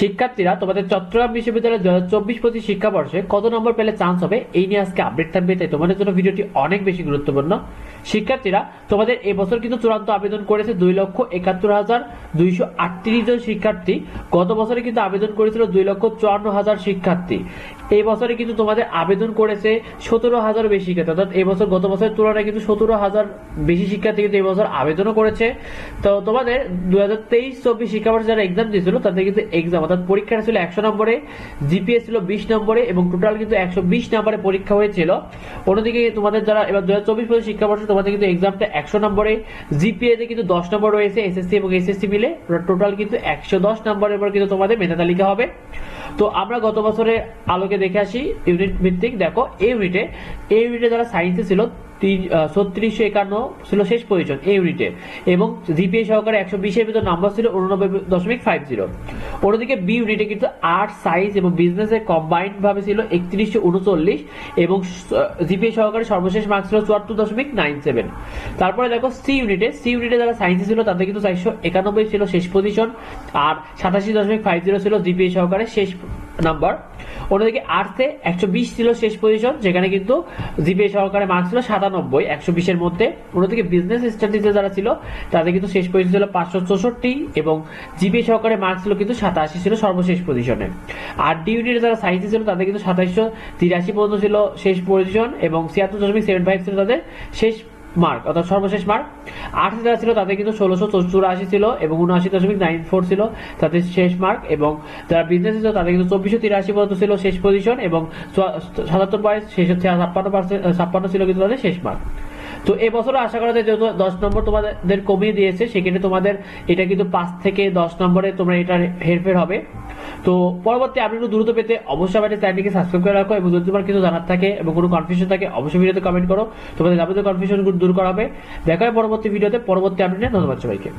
শিক্ষার্থীরা তোমাদের চট্টগ্রাম বিশ্ববিদ্যালয়ের দু হাজার চব্বিশ পঁচিশ শিক্ষাবর্ষে কত নম্বর পেলে চান্স হবে? এই নিয়ে আজকে আপডেট থাকবে, তাই তোমাদের জন্য ভিডিওটি অনেক বেশি গুরুত্বপূর্ণ। শিক্ষার্থীরা, তোমাদের এবছর কিন্তু চূড়ান্ত আবেদন করেছে দুই লক্ষ একাত্তর হাজার দুইশো আটত্রিশ জন শিক্ষার্থী। গত বছরে কিন্তু আবেদন করেছিল দুই লক্ষ চুয়ান্ন হাজার শিক্ষার্থী। এই বছরে কিন্তু তোমাদের আবেদন করেছে সতেরো হাজার বেশি শিক্ষার্থী। অর্থাৎ এই বছর, গত বছরের তুলনায় কিন্তু সতেরো হাজার বেশি শিক্ষার্থী কিন্তু এবছর আবেদনও করেছে। তো তোমাদের দু হাজার তেইশ, চব্বিশ শিক্ষাবর্ষে যারা এক্সাম দিয়েছিল, তাদের কিন্তু এক্সাম অর্থাৎ পরীক্ষাটা ছিল একশো নম্বরে, জিপিএস ছিল বিশ নম্বরে এবং টোটাল কিন্তু একশো বিশ নম্বরে পরীক্ষা হয়েছিল। অন্যদিকে তোমাদের যারা এবার দু হাজার চব্বিশ পঁচিশ শিক্ষাবর্ষে তোমাদের কিন্তু এক্সামটা একশো নম্বরে জিপিএ তে কিন্তু দশ নম্বর রয়েছে এসএসসি এবং এসএসসি মিলে। টোটাল কিন্তু একশো দশ নম্বরের পর কিন্তু তোমাদের মেধা তালিকা হবে। তো আমরা গত বছরে আলোকে দেখে আসি ইউনিট ভিত্তিক। দেখো এই ইউনিটে এই ইউনিটে যারা সায়েন্সে ছিল ছত্রিশশো একান্ন ছিল শেষ প্রয়োজন এই ইউনিটে এবং জিপিএ সহকারে একশো বিশের ভিতর নাম্বার ছিল উননব্বই দশমিক ফাইভ জিরো অন্যদিকে বি ইউনিটে কিন্তু আর্ট সাইন্স এবং বিজনেসে কম্বাইন্ড ভাবে ছিল একত্রিশশো উনচল্লিশ এবং জিপিএ সহকারে সর্বশেষ মার্কস ছিল চুয়াত্তর দশমিক নাইন সেভেন। তারপরে দেখো সি ইউনিটে সি ইউনিটে যারা সায়েন্সে ছিল তাদের কিন্তু চারশো একানব্বই ছিল শেষ পজিশন আর সাতাশি দশমিক ফাইভ জিরো ছিল জিপিএ সহকারে শেষ নাম্বার অন্যদিকে আর্টসে একশো বিশ ছিল শেষ পজিশন যেখানে কিন্তু জিপিএ সহকারে মার্কস ছিল সাতানব্বই, একশো বিশের মধ্যে। অন্যদিকে বিজনেস স্টাডিজে যারা ছিল, তাদের কিন্তু শেষ পজিশন ছিল পাঁচশো চৌষট্টি এবং জিপিএ সহকারে মার্কস ছিল কিন্তু সাতাশি ছিল সর্বশেষ পজিশনে আর ডি ইউনিটে যারা সায়েন্সে ছিল, তাদের কিন্তু সাতাশশো তিরাশি পর্যন্ত ছিল শেষ পজিশন এবং ছিয়াত্তর দশমিক সেভেন ফাইভ ছিল তাদের শেষ মার্ক, অর্থাৎ সর্বশেষ মার্ক। আট যারা ছিল, তাদের কিন্তু ষোলোশো চুরাশি ছিল এবং উনআশি দশমিক নাইন ফোর ছিল তাদের শেষ মার্ক এবং যারা বিজনেস ছিল, তাদের কিন্তু চব্বিশশো তিরাশি পর্যন্ত ছিল শেষ পজিশন এবং সাতাত্তর বয়স শেষ হচ্ছে ছাপ্পান্ন পার্সেন্ট ছাপ্পান্ন ছিল কিন্তু তাদের শেষ মার্ক। তো এবছর আশা করা যায় যেহেতু দশ নম্বর তোমাদের কমিয়ে দিয়েছে, সেক্ষেত্রে তোমাদের এটা কিন্তু পাঁচ থেকে দশ নম্বরে তোমরা এটা হেরফের হবে। তো পরবর্তী আপনি একটু দ্রুত পেতে অবশ্যই আমাদের চ্যানেলটিকে সাবস্ক্রাইব করে রাখো এবং যদি তোমার কিছু জানার থাকে এবং কোনো কনফিউশন থাকে, অবশ্যই ভিডিওতে কমেন্ট করো। তোমাদের যাবতীয় কনফিউশনগুলো দূর করা হবে। দেখা হয় পরবর্তী ভিডিওতে পরবর্তী আপডেটে ধন্যবাদ সবাইকে।